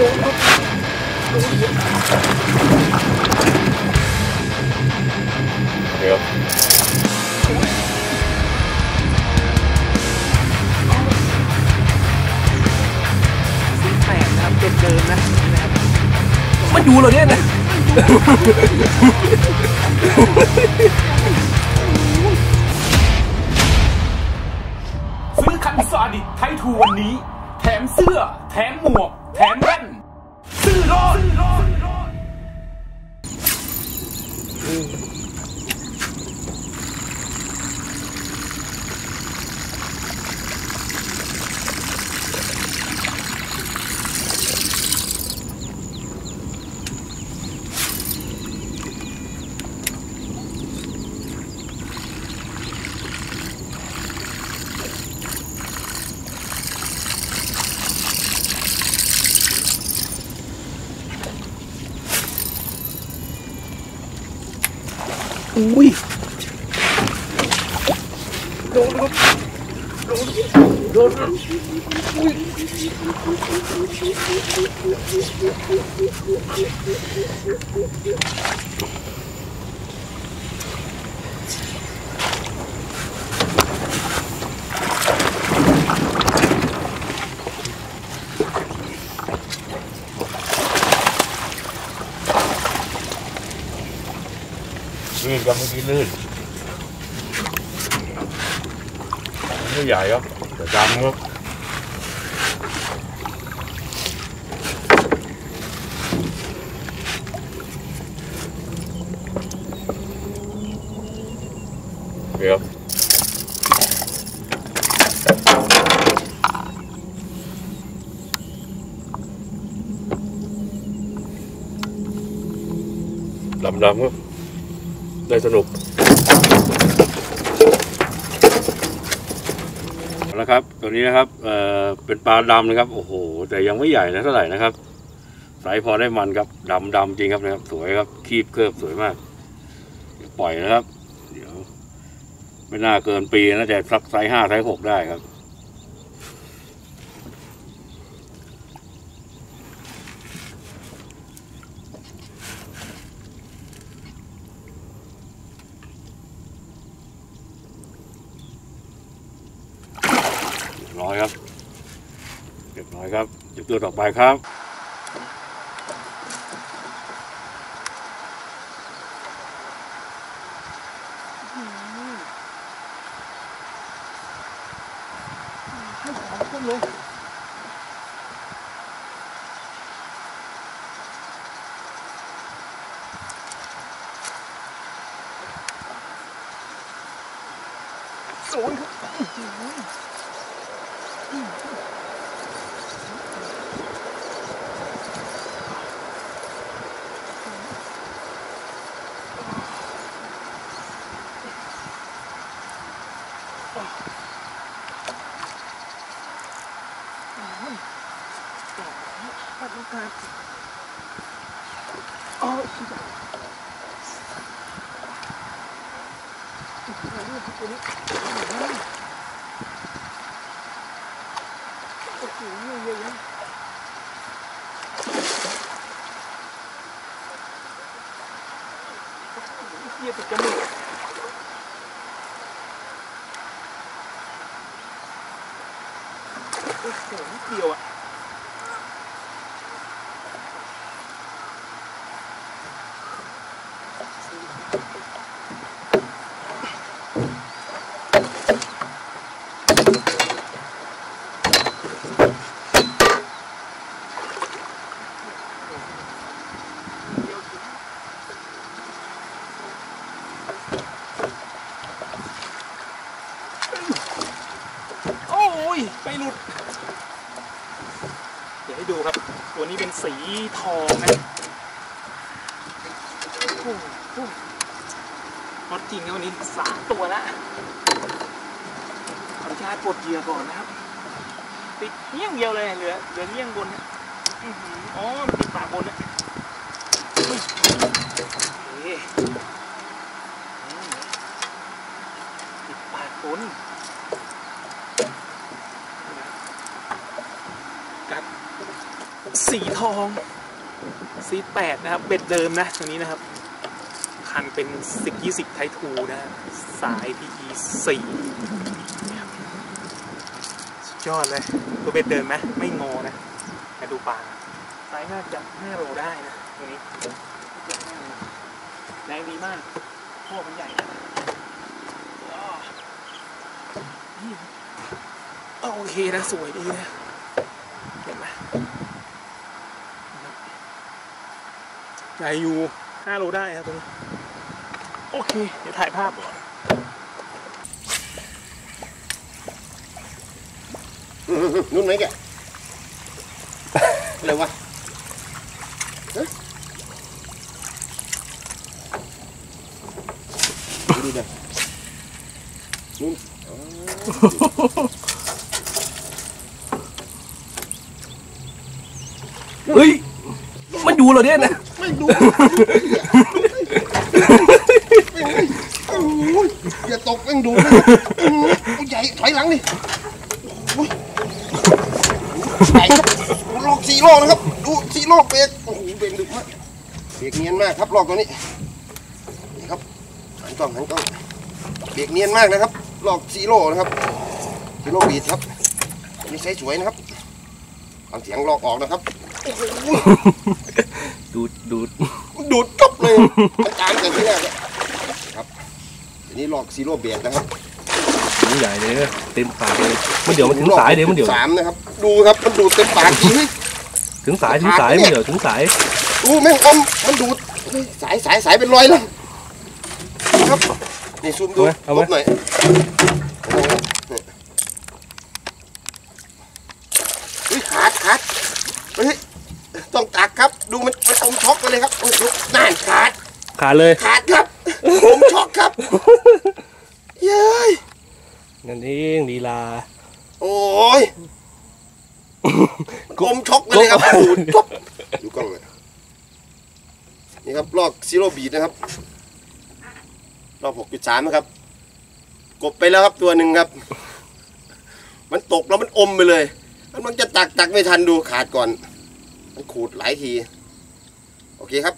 เดี๋ยวแปดนะครับเดิมเดิมๆนะนะครับมันอยู่เหรอเนี่ยนะซื้อคันซาดิไททูวันนี้ แถมเสื้อ แถมหมวก แถมแว่นซื้อรอด อุ้ยโดนโดนโดนโดนอุ้ย ลื่นกับเมื่อกี้ลื่นไม่ใหญ่ครับแต่ดำครับเดี๋ยวดำๆครับ ได้สนุกเอาละครับตัวนี้นะครับเอ่อเป็นปลาดำนะครับ โอ้โห แต่ยังไม่ใหญ่นะเท่าไหร่นะครับไซส์พอได้มันครับดำดำจริงครับนะครับ สวยครับคีบเคิบสวยมาก ปล่อยนะครับ เดี๋ยว ไม่น่าเกินปีนะแต่สักไซส์ห้าไซส์หกได้ครับ เรียบร้อยครับ ครับเดี๋ยวตัวต่อไปครับโดนครับปัดโอกาสอ๋อตัวนี้โอ้โหเย อะแยะเหี้ยติดจมูกโอ้โหนิดเดียวอะ โอ้ยไปหลุด เดี๋ยวให้ดูครับ ตัว นี้เป็นสีทองนะโอ้โหรถจริงนะวันนี้สามตัวละขออนุญาตปลดเหยื่อก่อนนะครับ ติดเงี้ยงเดียวเลยเหลือเหลือเงี้ยงบนนะอ๋อติดปากบนนะเฮ้ยมติดปากบน กัด สี ทองซีแปดนะครับเบ็ดเดิมนะตัวนี้นะครับ คันเป็นสิบยี่สิบไททูนะ สาย PE สี่สุดยอดเลยตัวเบ็ดเดิมไหมไม่งอนะมาดูปลาไซส์น่าจะห้าโลได้นะตัวนี้แรงดีมากพ่อมันใหญ่นะโอเคนะ สวยดีนะเห็นไหม ใหญ่อยู่ห้าโลได้ครับตัวนี้โอเค เดี๋ยวถ่ายภาพก่อนนู่นไหนแกอะไรวะฮะดูดินู่นเฮ้ย มันอยู่เหรอเนี่ยนะ ไม่ดูอย่าตกแม่งดูใหญ่ถอยหลังดิใหญ่ครับลอกสี่ลอกนะครับ ดูสี่ลอกเบรกโอ้โหเบรกดึกมากเบรกเนียนมากครับลอกตัวนี้นี่ครับหันกล้องหันกล้องเบรกเนียนมากนะครับลอกสี่โลนะครับสี่โลบีดครับนี่ใช้สวยนะครับฟังเสียงลอกออกนะครับโอ้โห ดูดดูด ดูดจ บเลยอาจารย์กันที่แรกอะครับทีนี้ลอกซีโร่เบียดนะครับมันใหญ่เลยเต็มปากเลยมันเดี๋ยวมันถึงสายเดี๋ยวมันเดี๋ยวสามนะครับ ดูครับมันดูดเต็มปากจริงถึงสายถึงสายมันเดี๋ยวถึงสายดูแม่งอมมันดูดเฮ้ยสายสายสายเป็นรอยเลยครับนี่ซูมดูลบหน่อยโอ้โหนี่เฮ้ยขาดขาดเฮ้ยต้องตักครับ ดูมันมันอมช็อกไปเลยครับโอ้โหน่านขาด ขาดเลย ขาดครับอมช็อกครับเย้ยนั่นเองลีลา โอ้ยมันอมช็อกไปเลยครับดูดจบดูกล้องเลยนี่ครับลอกซีโร่บีดนะครับรอบหกจุดสามนะครับ กบไปแล้วครับตัวหนึ่งครับ มันตกแล้วมันอมไปเลยแล้วมันจะตักตักไม่ทันดูขาดก่อน มันขูดหลายที โอเคครับ